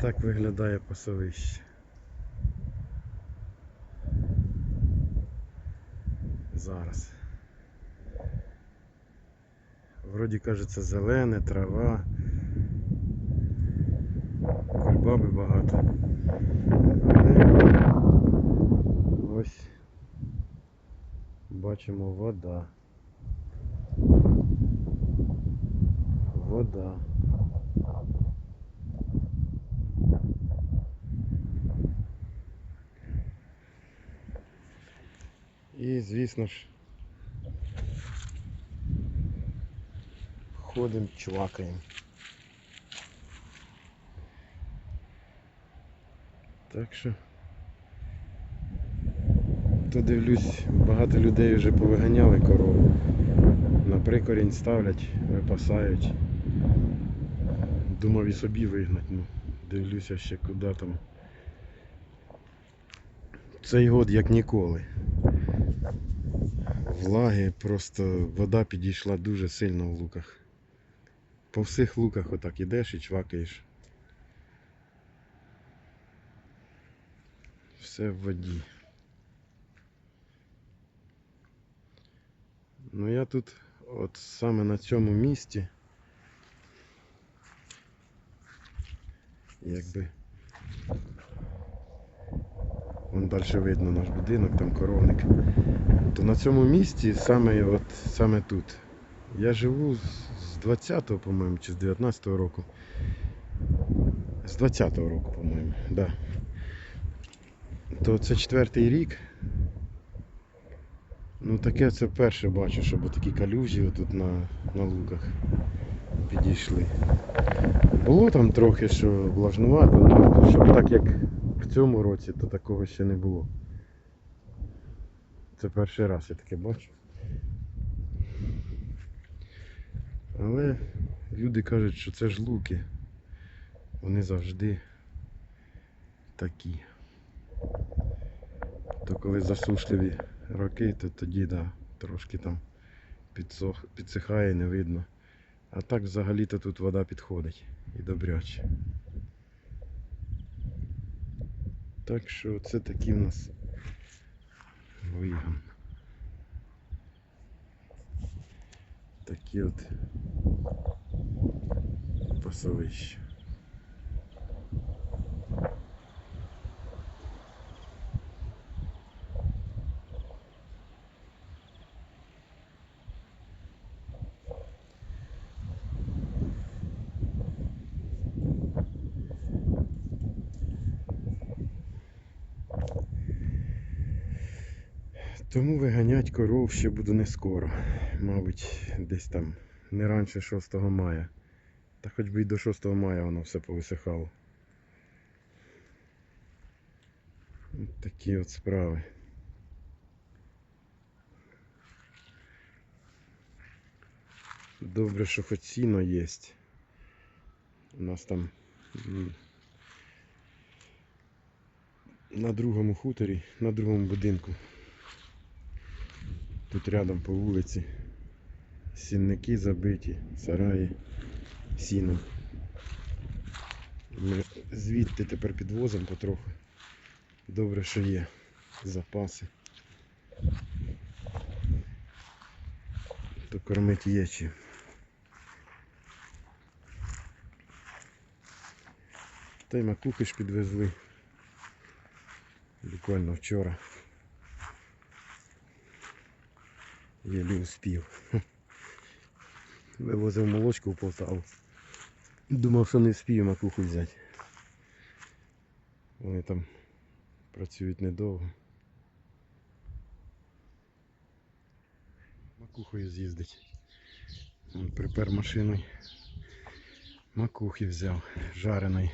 Так виглядає пасовище. Зараз. Вроді кажеться зелене, трава. Кульбаби багато. Але ось бачимо вода. Вода. І, звісно ж, ходимо, чвакаємо. Так що, то дивлюсь, багато людей вже повиганяли корову. На прикорінь ставлять, випасають. Думав і собі вигнать, ну дивлюся ще куди там. Цей год як ніколи. Влаги, просто вода підійшла дуже сильно в луках. По всіх луках отак ідеш і чвакаєш. Все в воді. Ну я тут от саме на цьому місці. Якби. Вон далі видно наш будинок, там коровник. То на цьому місці, саме, от, саме тут. Я живу з з 20-го, по-моєму, чи з 19-го року. З 20-го року, по-моєму, да. То це четвертий рік. Ну таке це вперше бачу, щоб такі калюжі отут на, на луках підійшли. Було там трохи, що влажнувато, але щоб так як в цьому році, то такого ще не було. Це перший раз я таке бачу. Але люди кажуть, що це ж луки. Вони завжди такі. То коли засушливі роки, то тоді да, трошки там підсох, підсихає, не видно. А так взагалі-то тут вода підходить і добряче. Так що це такі в нас виган. Такі от пасовища. Тому виганять коров ще буду не скоро. Мабуть, десь там не раніше 6 мая. Та хоч би й до 6 мая воно все повисихало. От такі от справи. Добре, що хоч сіно є. У нас там на другому хуторі, на другому будинку. Тут рядом по вулиці сінники забиті, сараї, сіном. Ми звідти тепер підвозимо потроху. Добре, що є запаси. То кормити є. Та й макухи ж підвезли. Буквально вчора. Єлі успів. Вивозив молочку в Полтаву. Думав, що не вспію макуху взяти. Вони там працюють недовго. Макухою з'їздить. Припер машиною. Макухи взяв, жареної.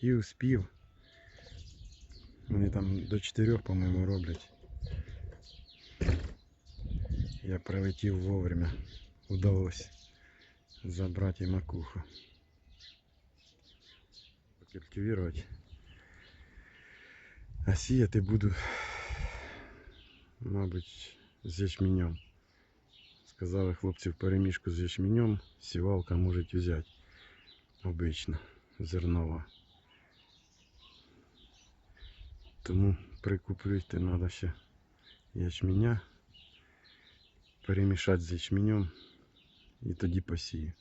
І успів. Вони там до 4, по-моєму, роблять. Я прилетів вовремя. Удалось забрати і макуху. Покультивувати. А сіяти буду, мабуть, з ячменем. Сказали хлопці в перемішку з ячменем, сівалка може взяти. Обично, зернова. Тому прикуплюйте треба ще ячменя, перемішати з ячменем і тоді посію.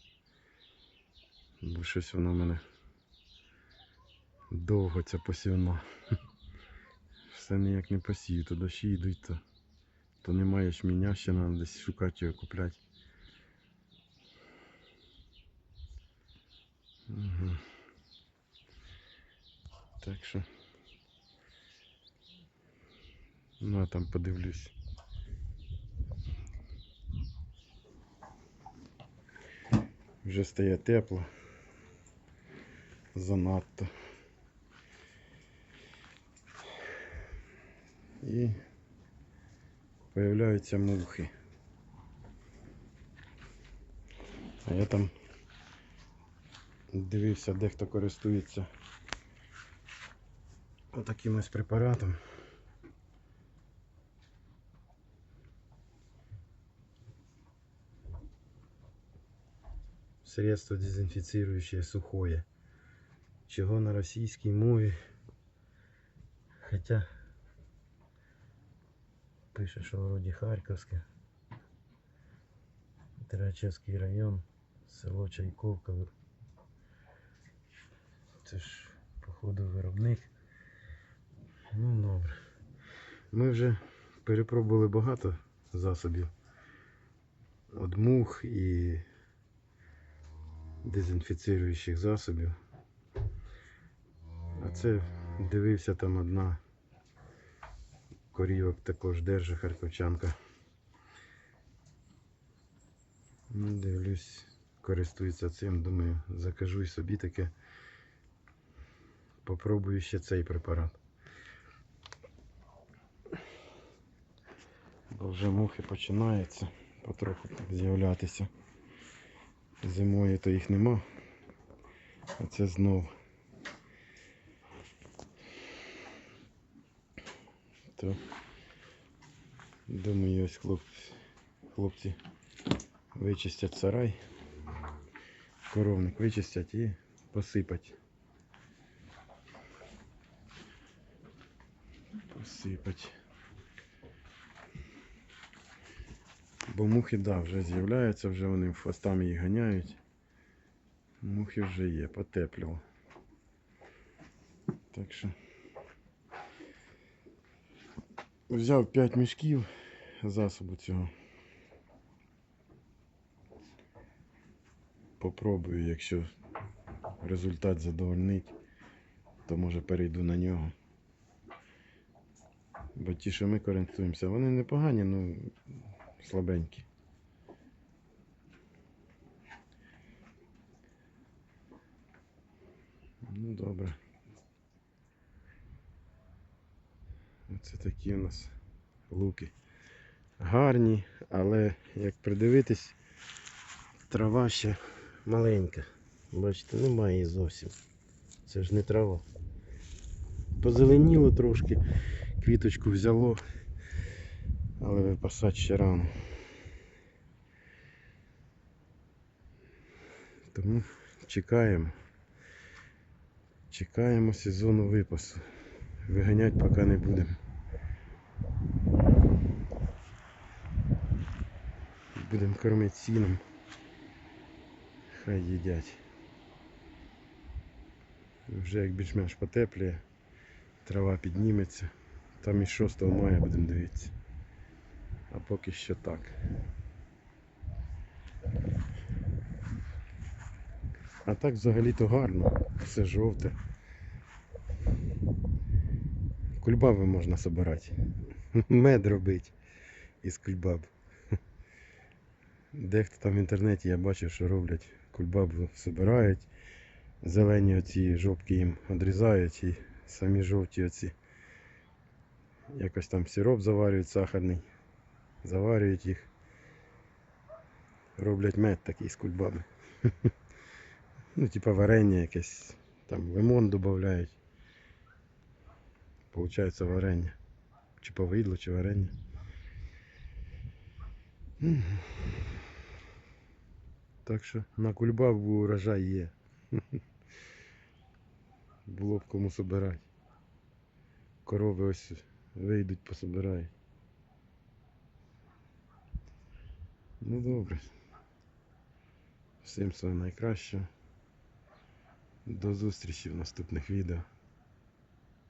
Бо щось воно в мене довго ця посівна. Все ніяк не посію, то дощі йдуть, то, то немає ячменя, ще треба десь шукати його купляти. Угу. Так що. Ну а там подивлюсь. Вже стає тепло. Занадто. І появляються мухи. А я там дивився, дехто користується отаким ось препаратом. Средство дезинфицирующее сухое. Чего на російській мові. Хоча пише, що вроді Харківське. Терачевський район, село Чайковка. Це ж, походу, виробник. Ну, добре. Ми вже перепробували багато засобів. От мух і дезінфіцируючих засобів. А це дивився там одна корівок також держи харківчанка. Ну, дивлюсь, користується цим, думаю, закажу і собі таке. Попробую ще цей препарат. Бо вже мухи починаються потроху з'являтися. Зимою то їх нема. А це знов. То думаю, ось хлопці, хлопці вичистять сарай, коровник вичистять і посипать. Посипать. Бо мухи, да, вже з'являються, вже вони хвостами їх ганяють. Мухи вже є, потепліло. Так що взяв 5 мішків засобу цього. Попробую, якщо результат задовольнить, то може перейду на нього. Бо ті, що ми користуємося, вони непогані, ну слабенькі. Ну добре. Оце такі у нас луки. Гарні, але як придивитись, трава ще маленька. Бачите, немає її зовсім. Це ж не трава. Позеленіло трошки, квіточку взяло, але випасати ще рано. Тому чекаємо. Чекаємо сезону випасу. Виганять поки не будемо. Будемо кормити сіном. Хай їдять. Вже як більш-менш потепліє, трава підніметься. Там із 6 мая будемо дивитися. А поки що так. А так взагалі-то гарно. Все жовте. Кульбаби можна собирати. Мед робити із кульбаб. Дехто там в інтернеті я бачив, що роблять кульбабу собирають. Зелені оці жовтки їм відрізають і самі жовті оці. Якось там сироп заварюють сахарний. Заварюють їх. Роблять мед такий з кульбаби. Ну, типа варення якесь. Там лимон додають. Получається варення. Чи повидло, чи варення. Так що на кульбабу урожай є. Було б кому собирати. Корови ось вийдуть, пособирають. Ну добре. Всім всього найкращого. До зустрічі в наступних відео.